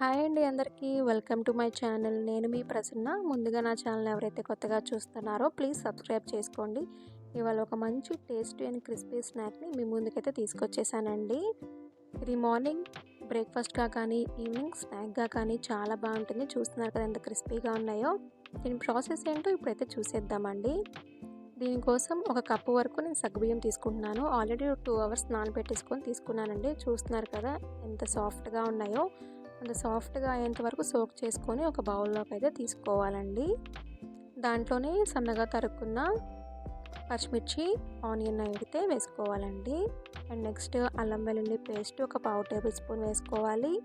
Hi అండి అందరికీ. Welcome to my channel. నేను మీ ప్రసన్న. ముందుగా నా ఛానల్ ఎవరైతే కొత్తగా చూస్తున్నారో ప్లీజ్ సబ్స్క్రైబ్ చేసుకోండి. ఇవాళ ఒక మంచి టేస్ట్ అండ్ క్రిస్పీ స్నాక్ని మీ ముందుకైతే తీసుకొచ్చేసానండి. ఇది మార్నింగ్ బ్రేక్ఫాస్ట్గా కానీ ఈవినింగ్ స్నాక్గా కానీ చాలా బాగుంటుంది. చూస్తున్నారు కదా ఎంత క్రిస్పీగా ఉన్నాయో. దీని ప్రాసెస్ ఏంటో ఇప్పుడైతే చూసేద్దామండి. దీనికోసం ఒక కప్పు వరకు నేను సగ్గుబియ్యం తీసుకుంటున్నాను. ఆల్రెడీ టూ అవర్స్ నానబెట్టేసుకొని తీసుకున్నానండి. చూస్తున్నారు కదా ఎంత సాఫ్ట్గా ఉన్నాయో. అంత సాఫ్ట్గా అయ్యేంత వరకు సోక్ చేసుకొని ఒక బౌల్లోకి అయితే తీసుకోవాలండి. దాంట్లోనే సన్నగా తరుక్కున్న పచ్చిమిర్చి ఆనియన్ అయితే వేసుకోవాలండి. అండ్ నెక్స్ట్ అల్లం వెల్లుల్లి పేస్ట్ ఒక పావు టేబుల్ స్పూన్ వేసుకోవాలి.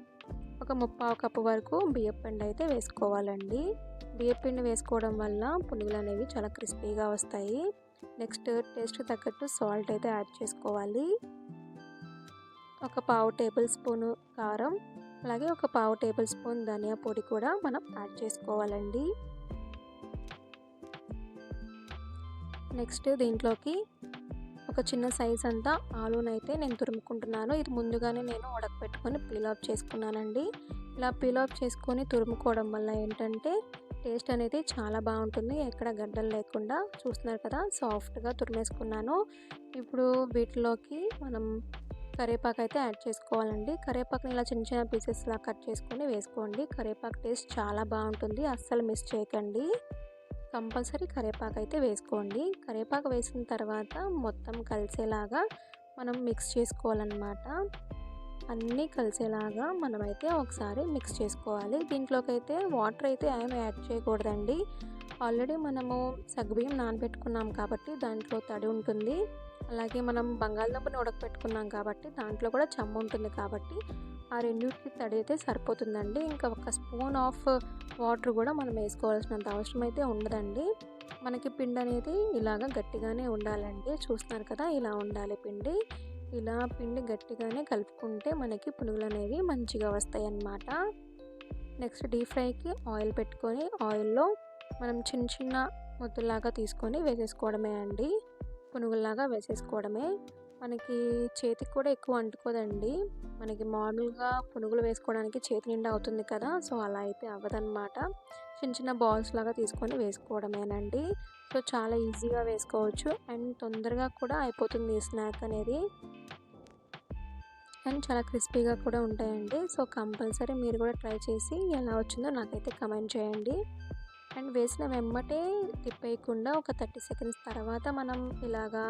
ఒక ముప్పావు కప్పు వరకు బియ్యపిండి అయితే వేసుకోవాలండి. బియ్యపిండి వేసుకోవడం వల్ల పునుగులు అనేవి చాలా క్రిస్పీగా వస్తాయి. నెక్స్ట్ టేస్ట్ తగ్గట్టు సాల్ట్ అయితే యాడ్ చేసుకోవాలి. ఒక పావు టేబుల్ స్పూన్ కారం అలాగే ఒక పావు టేబుల్ స్పూన్ ధనియా పొడి కూడా మనం యాడ్ చేసుకోవాలండి. నెక్స్ట్ దీంట్లోకి ఒక చిన్న సైజ్ అంతా ఆలూనైతే నేను తురుముకుంటున్నాను. ఇది ముందుగానే నేను ఉడకపెట్టుకొని పీలాప్ చేసుకున్నానండి. ఇలా పీలాప్ చేసుకొని తురుముకోవడం వల్ల ఏంటంటే టేస్ట్ అనేది చాలా బాగుంటుంది. ఎక్కడ గడ్డలు లేకుండా చూస్తున్నారు కదా సాఫ్ట్గా తురిమేసుకున్నాను. ఇప్పుడు వీటిలోకి మనం కరివేపాకు అయితే యాడ్ చేసుకోవాలండి. కరివేపాకుని ఇలా చిన్న చిన్న పీసెస్లా కట్ చేసుకొని వేసుకోండి. కరివేపాకు టేస్ట్ చాలా బాగుంటుంది. అస్సలు మిస్ చేయకండి. కంపల్సరీ కరివేపాకు అయితే వేసుకోండి. కరివేపాకు వేసిన తర్వాత మొత్తం కలిసేలాగా మనం మిక్స్ చేసుకోవాలన్నమాట. అన్నీ కలిసేలాగా మనమైతే ఒకసారి మిక్స్ చేసుకోవాలి. దీంట్లోకి అయితే వాటర్ అయితే ఏమి యాడ్ చేయకూడదండి. ఆల్రెడీ మనము సగ్గుబియ్యం నానబెట్టుకున్నాం కాబట్టి దాంట్లో తడి ఉంటుంది. అలాగే మనం బంగాళదుంపని ఉడకపెట్టుకున్నాం కాబట్టి దాంట్లో కూడా చెమ్మ ఉంటుంది కాబట్టి ఆ రెండింటికి తడి సరిపోతుందండి. ఇంకా ఒక స్పూన్ ఆఫ్ వాటర్ కూడా మనం వేసుకోవాల్సినంత అవసరం అయితే ఉండదండి. మనకి పిండి అనేది ఇలాగ గట్టిగానే ఉండాలండి. చూస్తున్నారు కదా ఇలా ఉండాలి పిండి. ఇలా పిండి గట్టిగానే కలుపుకుంటే మనకి పునుగులు అనేవి మంచిగా వస్తాయి అన్నమాట నెక్స్ట్ డీప్ ఫ్రైకి ఆయిల్ పెట్టుకొని ఆయిల్లో మనం చిన్న చిన్న ముద్దలాగా తీసుకొని వేసేసుకోవడమే అండి. పునుగుల్లాగా వేసేసుకోవడమే. మనకి చేతికి కూడా ఎక్కువ అంటుకోదండి. మనకి మామూలుగా పునుగులు వేసుకోవడానికి చేతి నిండా అవుతుంది కదా సో అలా అయితే అవ్వదన్నమాట. చిన్న చిన్న బాల్స్ లాగా తీసుకొని వేసుకోవడమేనండి. సో చాలా ఈజీగా వేసుకోవచ్చు. అండ్ తొందరగా కూడా అయిపోతుంది ఈ స్నాక్ అనేది. అండ్ చాలా క్రిస్పీగా కూడా ఉంటాయండి. సో కంపల్సరీ మీరు కూడా ట్రై చేసి ఎలా వచ్చిందో నాకైతే కమెంట్ చేయండి. అండ్ వేసిన వెమ్మటే తిప్పేయకుండా ఒక థర్టీ సెకండ్స్ తర్వాత మనం ఇలాగా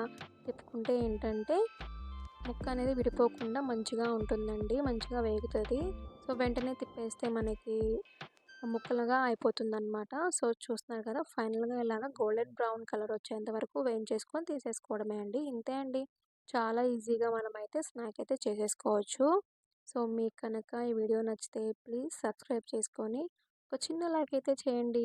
తిప్పుకుంటే ఏంటంటే ముక్క అనేది విడిపోకుండా మంచిగా ఉంటుందండి మంచిగా వేగుతుంది. సో వెంటనే తిప్పేస్తే మనకి ముక్కలుగా అయిపోతుంది అనమాట సో చూస్తున్నారు కదా ఫైనల్గా ఇలాగా గోల్డెన్ బ్రౌన్ కలర్ వచ్చేంత వరకు వేయించేసుకొని తీసేసుకోవడమే అండి. ఇంతే అండి. చాలా ఈజీగా మనమైతే స్నాక్ అయితే చేసేసుకోవచ్చు. సో మీకు కనుక ఈ వీడియో నచ్చితే ప్లీజ్ సబ్స్క్రైబ్ చేసుకొని ఒక చిన్న లైక్ అయితే చేయండి.